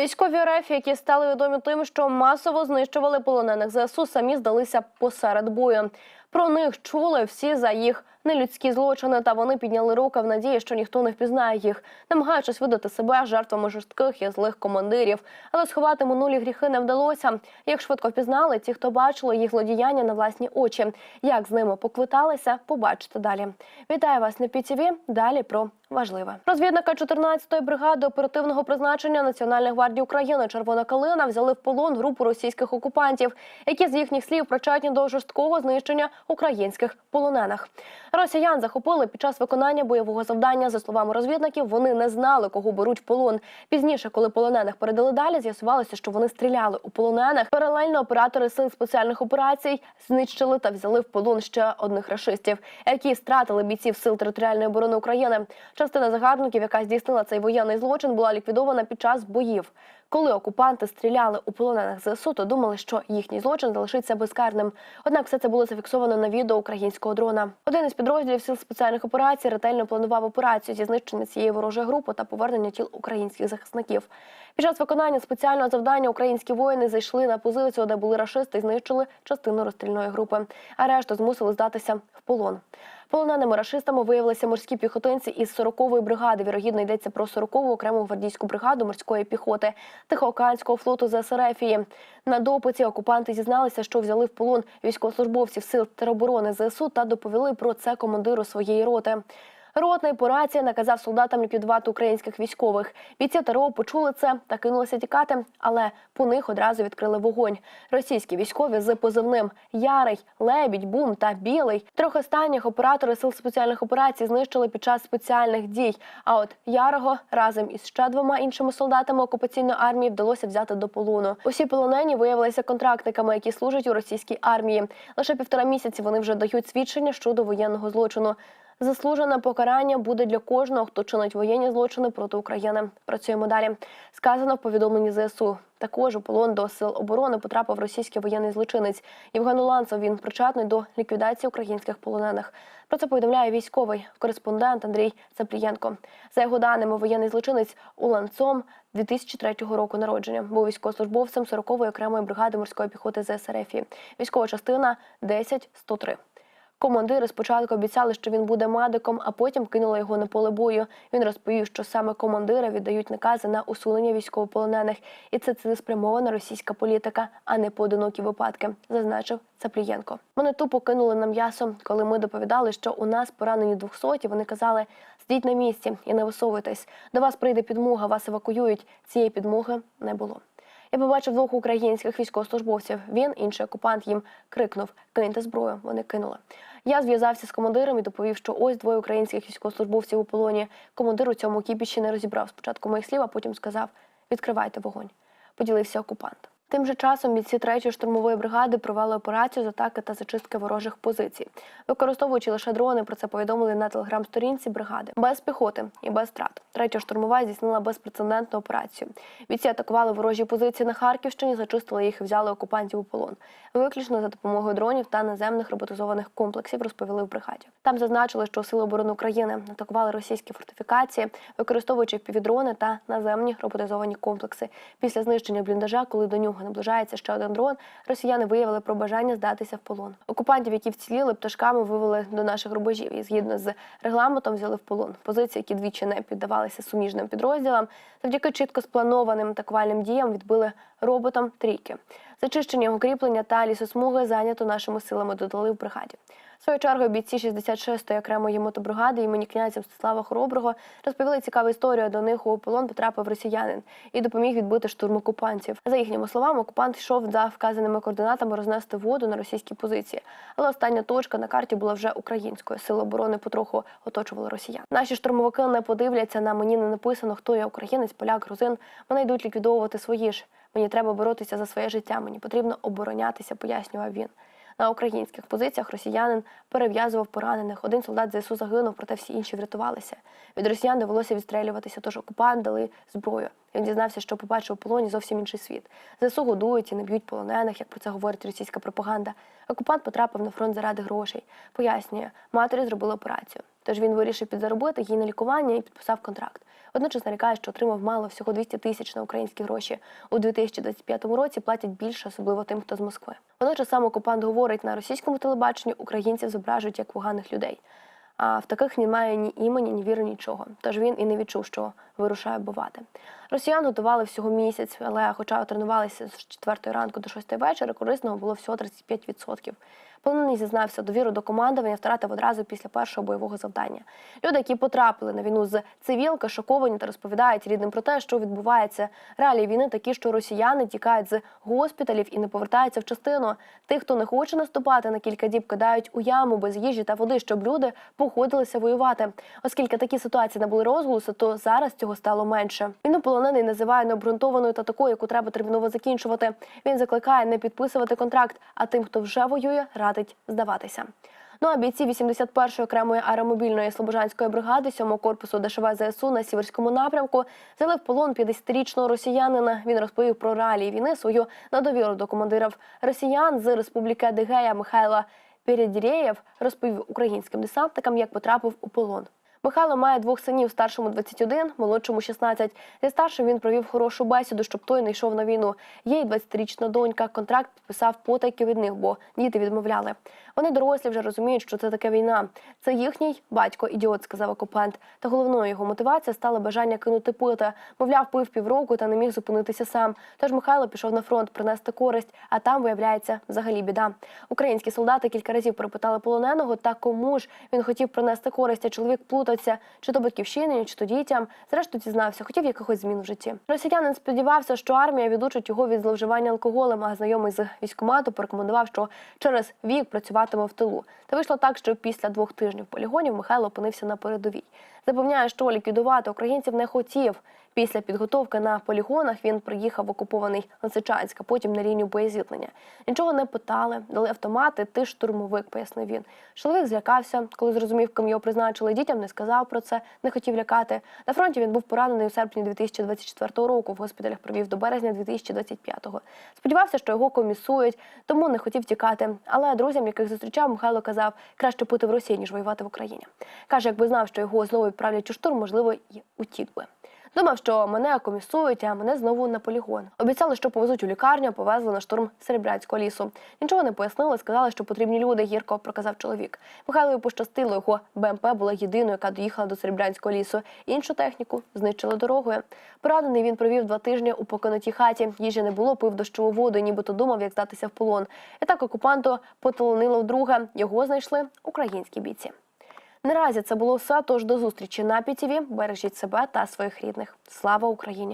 Військові РФ, які стали відомі тим, що масово знищували полонених ЗСУ, самі здалися посеред бою. Про них чули всі за їх нелюдські злочини, та вони підняли руки в надії, що ніхто не впізнає їх, намагаючись видати себе жертвами жорстких і злих командирів. Але сховати минулі гріхи не вдалося. Їх швидко впізнали ті, хто бачили їх злодіяння на власні очі. Як з ними поквиталися, побачите далі. Вітаю вас на ПІТІВІ. Далі про важливе. Розвідника 14-ї бригади оперативного призначення Національної гвардії України Червона калина взяли в полон групу російських окупантів, які з їхніх слів причетні до жорсткого знищення українських полонених. Росіян захопили під час виконання бойового завдання. За словами розвідників, вони не знали, кого беруть полон. Пізніше, коли полонених передали далі, з'ясувалося, що вони стріляли у полонених. Паралельно оператори сил спеціальних операцій знищили та взяли в полон ще одних рашистів, які стратили бійців сил територіальної оборони України. Частина загарбників, яка здійснила цей воєнний злочин, була ліквідована під час боїв. Коли окупанти стріляли у полонених ЗСУ, то думали, що їхній злочин залишиться безкарним. Однак все це було зафіксовано на відео українського дрона. Один із підрозділів сил спеціальних операцій ретельно планував операцію зі знищення цієї ворожої групи та повернення тіл українських захисників. Під час виконання спеціального завдання українські воїни зайшли на позицію, де були рашисти, і знищили частину розстрільної групи. А решту змусили здатися в полон. Полоненими рашистами виявилися морські піхотинці із 40-ї бригади. Вірогідно йдеться про 40-ву окрему гвардійську бригаду морської піхоти Тихоокеанського флоту ЗСРФії. На допиті окупанти зізналися, що взяли в полон військовослужбовців сил тероборони ЗСУ та доповіли про це командиру своєї роти. Ротний по рації наказав солдатам ліквідувати українських військових. Бійці ТРО почули це та кинулися тікати, але по них одразу відкрили вогонь. Російські військові з позивним Ярий, Лебідь, Бум та Білий. Трьох останніх оператори сил спеціальних операцій знищили під час спеціальних дій. А от Ярого разом із ще двома іншими солдатами окупаційної армії вдалося взяти до полону. Усі полонені виявилися контрактниками, які служать у російській армії. Лише півтора місяці вони вже дають свідчення щодо воєнного злочину. Заслужене покарання буде для кожного, хто чинить воєнні злочини проти України. Працюємо далі. Сказано в повідомленні ЗСУ. Також у полон до сил оборони потрапив російський воєнний злочинець Євген Уланцев. Він причетний до ліквідації українських полонених. Про це повідомляє військовий кореспондент Андрій Цаплієнко. За його даними, воєнний злочинець Уланцом 2003 року народження був військовослужбовцем 40-ї окремої бригади морської піхоти ЗСРФ. Військова частина 10103. Командири спочатку обіцяли, що він буде медиком, а потім кинули його на поле бою. Він розповів, що саме командири віддають накази на усунення військовополонених, і це цілеспрямована російська політика, а не поодинокі випадки, зазначив Цаплієнко. Вони тупо кинули на м'ясо, коли ми доповідали, що у нас поранені двохсоті. Вони казали: стійте на місці і не висовуйтесь. До вас прийде підмога, вас евакуюють. Цієї підмоги не було. Я побачив двох українських військовослужбовців. Він, інший окупант, їм крикнув: киньте зброю. Вони кинули. Я зв'язався з командиром і доповів, що ось двоє українських військовослужбовців у полоні. Командир у цьому кіпіші не розібрав спочатку моїх слів, а потім сказав: відкривайте вогонь. Поділився окупант. Тим же часом бійці 3-ї штурмової бригади провели операцію з атаки та зачистки ворожих позицій, використовуючи лише дрони. Про це повідомили на телеграм-сторінці бригади без піхоти і без втрат. Третя штурмова здійснила безпрецедентну операцію. Бійці атакували ворожі позиції на Харківщині, зачистили їх і взяли окупантів у полон. Виключно за допомогою дронів та наземних роботизованих комплексів розповіли в бригаді. Там зазначили, що сили оборони України атакували російські фортифікації, використовуючи півдрони та наземні роботизовані комплекси. Після знищення бліндажа, коли до нього наближається ще один дрон, росіяни виявили про бажання здатися в полон. Окупантів, які вціліли, пташками вивели до наших рубежів і згідно з регламентом взяли в полон. Позиції, які двічі не піддавалися суміжним підрозділам, завдяки чітко спланованим атакувальним діям відбили роботом трійки. Зачищення укріплення та лісосмуги зайнято нашими силами. Додали в бригаді. Своєю чергою бійці 66-ї окремої мотобригади імені князя Мстислава Хороброго розповіли цікаву історію. До них у полон потрапив росіянин і допоміг відбити штурм окупантів. За їхніми словами, окупант йшов за вказаними координатами рознести воду на російські позиції. Але остання точка на карті була вже українською. Сили оборони потроху оточували росіян. Наші штурмовики не подивляться на мені не написано, хто я українець, поляк, грузин. Вони йдуть ліквідовувати свої ж. Мені треба боротися за своє життя. Мені потрібно оборонятися, пояснював він. На українських позиціях росіянин перев'язував поранених. Один солдат ЗСУ загинув, проте всі інші врятувалися. Від росіян довелося відстрелюватися, тож окупант дали зброю. Він дізнався, що побачив у полоні зовсім інший світ. ЗСУ годують і не б'ють полонених, як про це говорить російська пропаганда. Окупант потрапив на фронт заради грошей. Пояснює, матері зробили операцію. Тож він вирішив підзаробити їй на лікування і підписав контракт. Водночас нарікає, що отримав мало всього 200 тисяч на українські гроші. У 2025 році платять більше, особливо тим, хто з Москви. Водночас сам окупант говорить на російському телебаченні, українців зображують як поганих людей. А в таких немає ні імені, ні віри, нічого. Тож він і не відчув, що вирушає бувати. Росіян готували всього місяць, але хоча тренувалися з 4 ранку до 6 вечора, корисного було всього 35%. Полонений зізнався довіру до командування, втратив одразу після першого бойового завдання. Люди, які потрапили на війну з цивілки, шоковані та розповідають рідним про те, що відбувається. Реалії війни такі, що росіяни тікають з госпіталів і не повертаються в частину. Тих, хто не хоче наступати на кілька діб, кидають у яму без їжі та води, щоб люди погодилися воювати. Оскільки такі ситуації набули розголосу, то зараз цього стало менше. Війну полонений називає необґрунтованою та такою, яку треба терміново закінчувати. Він закликає не підписувати контракт, а тим, хто вже воює, радить здаватися. Ну а бійці 81-ї окремої аеромобільної слобожанської бригади 7-го корпусу ДШВ ЗСУ на сіверському напрямку взяли в полон 50-річного росіянина. Він розповів про реалії війни свою недовіру до командирів росіян з республіки Адигея Михайла Передірєєв розповів українським десантникам, як потрапив у полон. Михайло має двох синів, старшому 21, молодшому 16. Зі старшим він провів хорошу бесіду, щоб той не йшов на війну. Є й 20-річна донька. Контракт підписав потайки від них, бо діти відмовляли. Вони дорослі вже розуміють, що це таке війна. Це їхній батько ідіот, сказав окупант. Та головною його мотивацією стало бажання кинути пити. Мовляв, пив півроку та не міг зупинитися сам. Тож Михайло пішов на фронт принести користь, а там виявляється взагалі біда. Українські солдати кілька разів перепитали полоненого, та кому ж він хотів принести користь. А чоловік плутався, чи то батьківщині, чи то дітям. Зрештою дізнався, хотів якихось змін в житті. Росіянин сподівався, що армія відучить його від зловживання алкоголем. А знайомий з військкомату порекомендував, що через вік працюватиме в тилу. Та вийшло так, що після двох тижнів полігонів Михайло опинився на передовій. Запевняє, що ліквідувати українців не хотів. Після підготовки на полігонах він приїхав в окупований Лисичанськ, а потім на лінію боєзіткнення. Нічого не питали, дали автомати, ти штурмовик, пояснив він. Чоловік злякався, коли зрозумів, ким його призначили. Дітям не сказав про це, не хотів лякати. На фронті він був поранений у серпні 2024 року. В госпіталях провів до березня 2025-го. Сподівався, що його комісують, тому не хотів тікати. Але друзям, яких зустрічав, Михайло казав, краще пити в Росії, ніж воювати в Україні. Каже, якби знав, що його знову відправлять у штурм, можливо, й утік би. Думав, що мене комісують, а мене знову на полігон. Обіцяли, що повезуть у лікарню, повезли на штурм Серебрянського лісу. Нічого не пояснили, сказали, що потрібні люди. Гірко проказав чоловік. Михайлові пощастило, його БМП була єдиною, яка доїхала до Серебрянського лісу. Іншу техніку знищили дорогою. Поранений він провів два тижні у покинутій хаті. Їжі не було, пив дощову воду, нібито думав, як здатися в полон. І так окупанту потолонило вдруге. Його знайшли українські бійці. Наразі це було все. Тож до зустрічі на ПІТІВІ. Бережіть себе та своїх рідних. Слава Україні!